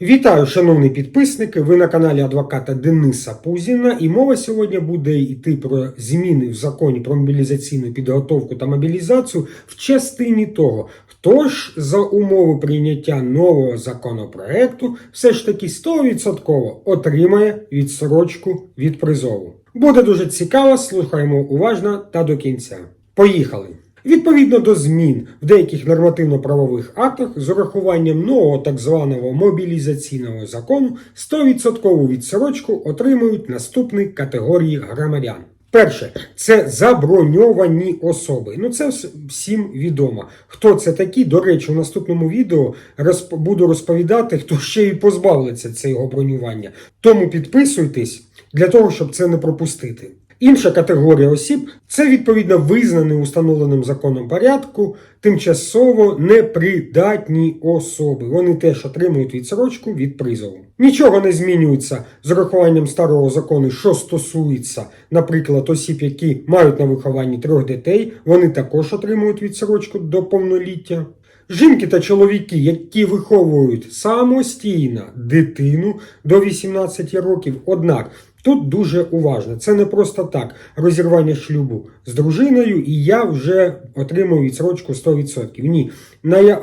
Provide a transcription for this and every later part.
Вітаю, шановні підписники! Ви на каналі адвоката Дениса Пузіна, і мова сьогодні буде йти про зміни в законі про мобілізаційну підготовку та мобілізацію в частині того, хто ж за умови прийняття нового законопроекту все ж таки 100% отримає відсрочку від призову. Буде дуже цікаво, слухаємо уважно та до кінця. Поїхали! Відповідно до змін в деяких нормативно-правових актах з урахуванням нового так званого мобілізаційного закону 100% відсрочку отримують наступні категорії громадян. Перше, це заброньовані особи. Ну це всім відомо. Хто це такі? До речі, у наступному відео розп... буду розповідати, хто ще й позбавиться цього бронювання. Тому підписуйтесь для того, щоб це не пропустити. Інша категорія осіб це відповідно визнаний установленим законом порядку тимчасово непридатні особи. Вони теж отримують відсрочку від призову. Нічого не змінюється з урахуванням старого закону, що стосується, наприклад, осіб, які мають на вихованні трьох дітей, вони також отримують відсрочку до повноліття. Жінки та чоловіки, які виховують самостійно дитину до 18 років, однак тут дуже уважно. Це не просто так розірвання шлюбу з дружиною, і я вже отримую відсрочку 100%. Ні,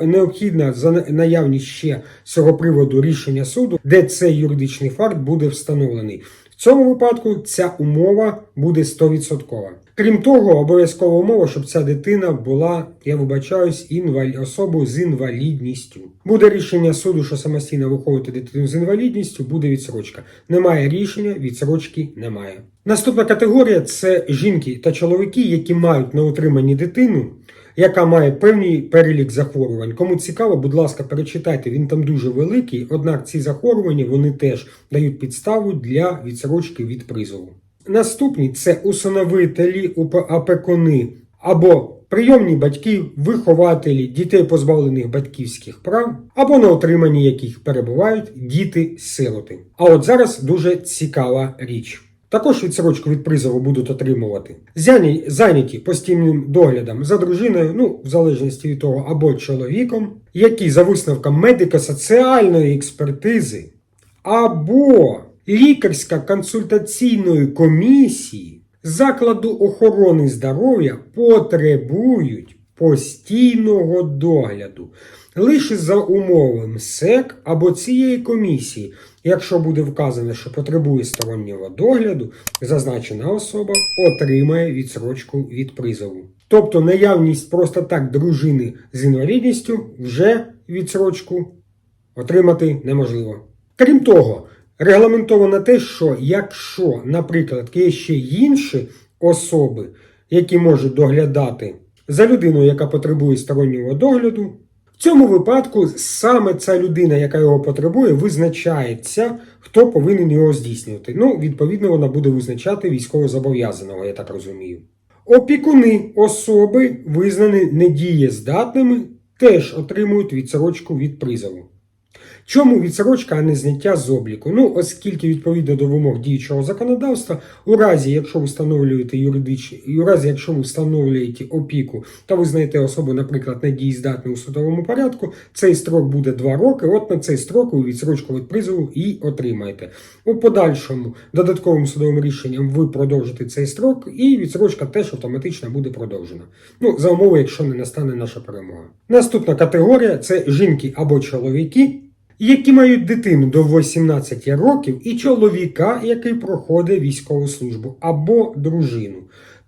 необхідна за наявність ще з цього приводу рішення суду, де цей юридичний факт буде встановлений. В цьому випадку ця умова буде 100%. Крім того, обов'язкова умова, щоб ця дитина була, я вибачаюсь, інвалі... особою з інвалідністю. Буде рішення суду, що самостійно виховувати дитину з інвалідністю, буде відсрочка. Немає рішення, відсрочки немає. Наступна категорія це жінки та чоловіки, які мають на утриманні дитину, яка має певний перелік захворювань. Кому цікаво, будь ласка, перечитайте, він там дуже великий, однак ці захворювання вони теж дають підставу для відсрочки від призову. Наступні це усиновителі, опекуни або прийомні батьки, вихователі дітей, позбавлених батьківських прав, або на отриманні яких перебувають діти-сироти. А от зараз дуже цікава річ. Також відсрочку від призову будуть отримувати зайняті постійним доглядом за дружиною, ну, в залежності від того, або чоловіком, які за висновком медико-соціальної експертизи або лікарсько-консультаційної комісії закладу охорони здоров'я потребують постійного догляду лише за умови МСЕК або цієї комісії. Якщо буде вказано, що потребує стороннього догляду, зазначена особа отримає відсрочку від призову. Тобто наявність просто так дружини з інвалідністю вже відсрочку отримати неможливо. Крім того, регламентовано те, що якщо, наприклад, є ще інші особи, які можуть доглядати за людиною, яка потребує стороннього догляду, в цьому випадку саме ця людина, яка його потребує, визначається, хто повинен його здійснювати. Ну, відповідно, вона буде визначати військовозобов'язаного, я так розумію. Опікуни особи, визнані недієздатними, теж отримують відсрочку від призову. Чому відсрочка, а не зняття з обліку? Ну, оскільки відповідно до вимог діючого законодавства, у разі, якщо ви встановлюєте юридичні, у разі, якщо ви встановлюєте опіку та визнаєте особу, наприклад, недієздатною у судовому порядку, цей строк буде 2 роки. От на цей строк ви відсрочку від призову і отримаєте. У подальшому додатковим судовим рішенням ви продовжите цей строк, і відсрочка теж автоматично буде продовжена. Ну, за умови, якщо не настане наша перемога. Наступна категорія це жінки або чоловіки які мають дитину до 18 років, і чоловіка, який проходить військову службу, або дружину.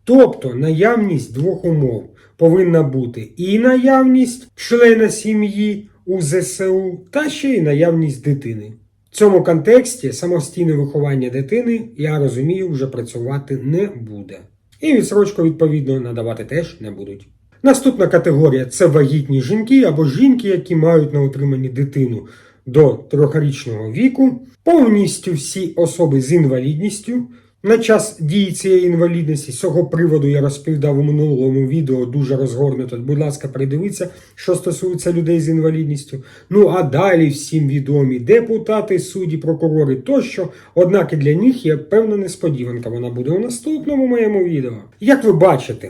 Тобто наявність двох умов повинна бути і наявність члена сім'ї у ЗСУ, та ще й наявність дитини. В цьому контексті самостійне виховання дитини, я розумію, вже працювати не буде. І відсрочку, відповідно, надавати теж не будуть. Наступна категорія це вагітні жінки або жінки, які мають на утриманні дитину до трьохрічного віку, повністю всі особи з інвалідністю. На час дії цієї інвалідності з цього приводу я розповідав у минулому відео дуже розгорнуто. Будь ласка, придивіться, що стосується людей з інвалідністю. Ну а далі всім відомі депутати, судді, прокурори тощо. Однак і для них є певна несподіванка. Вона буде у наступному моєму відео. Як ви бачите,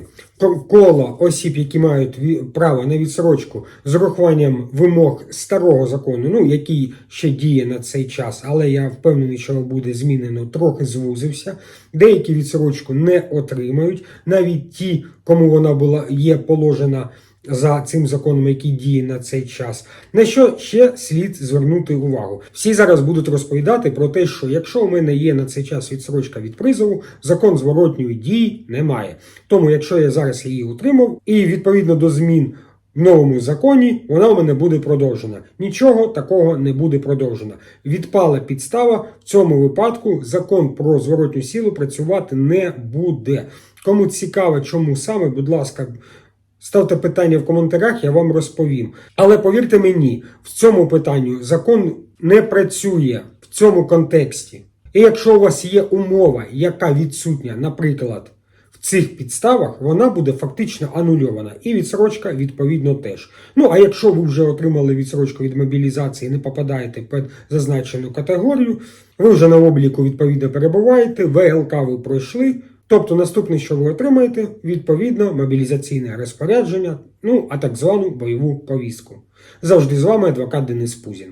коло осіб, які мають право на відсрочку з урахуванням вимог старого закону, ну який ще діє на цей час, але я впевнений, що буде змінено, трохи звузився. Деякі відсрочку не отримають, навіть ті, кому вона була є положена за цим законом, який діє на цей час. На що ще слід звернути увагу? Всі зараз будуть розповідати про те, що якщо у мене є на цей час відсрочка від призову, закон зворотньої дії немає. Тому, якщо я зараз її утримав, і відповідно до змін в новому законі, вона у мене буде продовжена. Нічого такого не буде продовжено. Відпала підстава. В цьому випадку закон про зворотню силу працювати не буде. Кому цікаво, чому саме, будь ласка. Ставте питання в коментарях, я вам розповім. Але повірте мені, в цьому питанні закон не працює в цьому контексті. І якщо у вас є умова, яка відсутня, наприклад, в цих підставах, вона буде фактично анульована. І відсрочка відповідно теж. Ну а якщо ви вже отримали відсрочку від мобілізації, не попадаєте під зазначену категорію, ви вже на обліку відповідно перебуваєте, ВЛК ви пройшли. Тобто наступне, що ви отримаєте, відповідно мобілізаційне розпорядження, ну а так звану бойову повістку. Завжди з вами адвокат Денис Пузін.